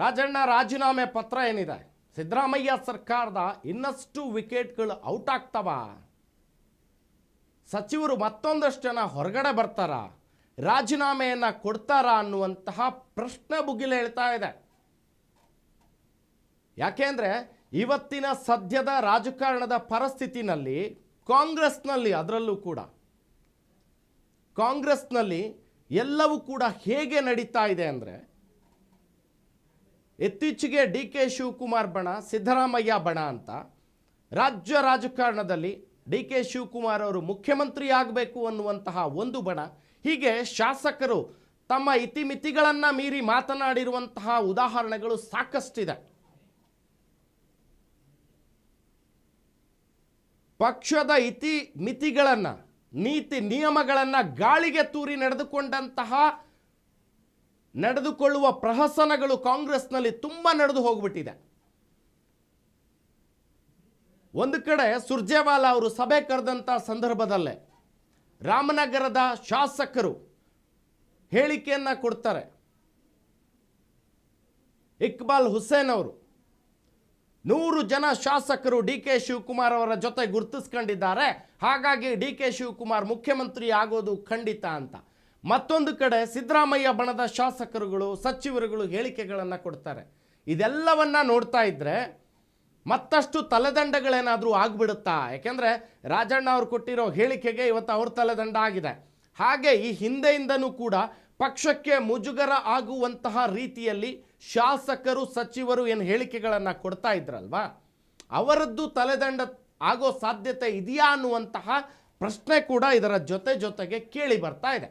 ರಾಜಣ್ಣ ರಾಜೀನಾಮೆ ಪತ್ರ ಏನಿದೆ? ಸಿದ್ದರಾಮಯ್ಯ ಸರ್ಕಾರದ ಇನ್ನಷ್ಟು ವಿಕೆಟ್ಗಳು ಔಟ್ ಆಗ್ತವ? ಸಚಿವರು ಮತ್ತೊಂದಷ್ಟು ಜನ ಹೊರಗಡೆ ಬರ್ತಾರ? ರಾಜೀನಾಮೆಯನ್ನು ಕೊಡ್ತಾರಾ ಅನ್ನುವಂತಹ ಪ್ರಶ್ನೆ ಬುಗಿಲು ಹೇಳ್ತಾ ಇದೆ. ಯಾಕೆಂದರೆ ಇವತ್ತಿನ ಸದ್ಯದ ರಾಜಕಾರಣದ ಪರಿಸ್ಥಿತಿನಲ್ಲಿ ಕಾಂಗ್ರೆಸ್ನಲ್ಲಿ ಅದರಲ್ಲೂ ಕೂಡ, ಕಾಂಗ್ರೆಸ್ನಲ್ಲಿ ಎಲ್ಲವೂ ಕೂಡ ಹೇಗೆ ನಡೀತಾ ಇದೆ ಅಂದರೆ ಇತ್ತೀಚೆಗೆ ಡಿ ಕೆ ಶಿವಕುಮಾರ್ ಬಣ, ಸಿದ್ದರಾಮಯ್ಯ ಬಣ ಅಂತ. ರಾಜ್ಯ ರಾಜಕಾರಣದಲ್ಲಿ ಡಿ ಕೆ ಶಿವಕುಮಾರ್ ಅವರು ಮುಖ್ಯಮಂತ್ರಿ ಆಗಬೇಕು ಅನ್ನುವಂತಹ ಒಂದು ಬಣ. ಹೀಗೆ ಶಾಸಕರು ತಮ್ಮ ಇತಿಮಿತಿಗಳನ್ನು ಮೀರಿ ಮಾತನಾಡಿರುವಂತಹ ಉದಾಹರಣೆಗಳು ಸಾಕಷ್ಟಿದೆ. ಪಕ್ಷದ ಇತಿ ಮಿತಿಗಳನ್ನು ನೀತಿ ನಿಯಮಗಳನ್ನು ಗಾಳಿಗೆ ತೂರಿ ನಡೆದುಕೊಂಡಂತಹ ನಡೆದುಕೊಳ್ಳುವ ಪ್ರಹಸನಗಳು ಕಾಂಗ್ರೆಸ್ನಲ್ಲಿ ತುಂಬ ನಡೆದು ಹೋಗ್ಬಿಟ್ಟಿದೆ. ಒಂದು ಕಡೆ ಸುರ್ಜೇವಾಲಾ ಅವರು ಸಭೆ ಕರೆದಂಥ ಸಂದರ್ಭದಲ್ಲೇ ರಾಮನಗರದ ಶಾಸಕರು ಹೇಳಿಕೆಯನ್ನು ಕೊಡ್ತಾರೆ. ಇಕ್ಬಾಲ್ ಹುಸೇನ್ ಅವರು ನೂರು ಜನ ಶಾಸಕರು ಡಿ ಕೆ ಶಿವಕುಮಾರ್ ಅವರ ಜೊತೆ ಗುರುತಿಸ್ಕೊಂಡಿದ್ದಾರೆ. ಹಾಗಾಗಿ ಡಿ ಕೆ ಶಿವಕುಮಾರ್ ಮುಖ್ಯಮಂತ್ರಿ ಆಗೋದು ಖಂಡಿತ ಅಂತ. ಮತ್ತೊಂದು ಕಡೆ ಸಿದ್ದರಾಮಯ್ಯ ಬಣದ ಶಾಸಕರುಗಳು, ಸಚಿವರುಗಳು ಹೇಳಿಕೆಗಳನ್ನು ಕೊಡ್ತಾರೆ. ಇದೆಲ್ಲವನ್ನು ನೋಡ್ತಾ ಇದ್ದರೆ ಮತ್ತಷ್ಟು ತಲೆದಂಡಗಳೇನಾದರೂ ಆಗ್ಬಿಡುತ್ತಾ? ಯಾಕೆಂದರೆ ರಾಜಣ್ಣ ಅವರು ಕೊಟ್ಟಿರೋ ಹೇಳಿಕೆಗೆ ಇವತ್ತು ಅವ್ರ ತಲೆದಂಡ ಆಗಿದೆ. ಹಾಗೆ ಈ ಹಿಂದೆಯಿಂದನೂ ಕೂಡ ಪಕ್ಷಕ್ಕೆ ಮುಜುಗರ ಆಗುವಂತಹ ರೀತಿಯಲ್ಲಿ ಶಾಸಕರು, ಸಚಿವರು ಏನು ಹೇಳಿಕೆಗಳನ್ನು ಕೊಡ್ತಾ ಇದ್ರಲ್ವಾ? ಅವರದ್ದು ತಲೆದಂಡ ಆಗೋ ಸಾಧ್ಯತೆ ಇದೆಯಾ ಅನ್ನುವಂತಹ ಪ್ರಶ್ನೆ ಕೂಡ ಇದರ ಜೊತೆ ಜೊತೆಗೆ ಕೇಳಿ ಬರ್ತಾ ಇದೆ.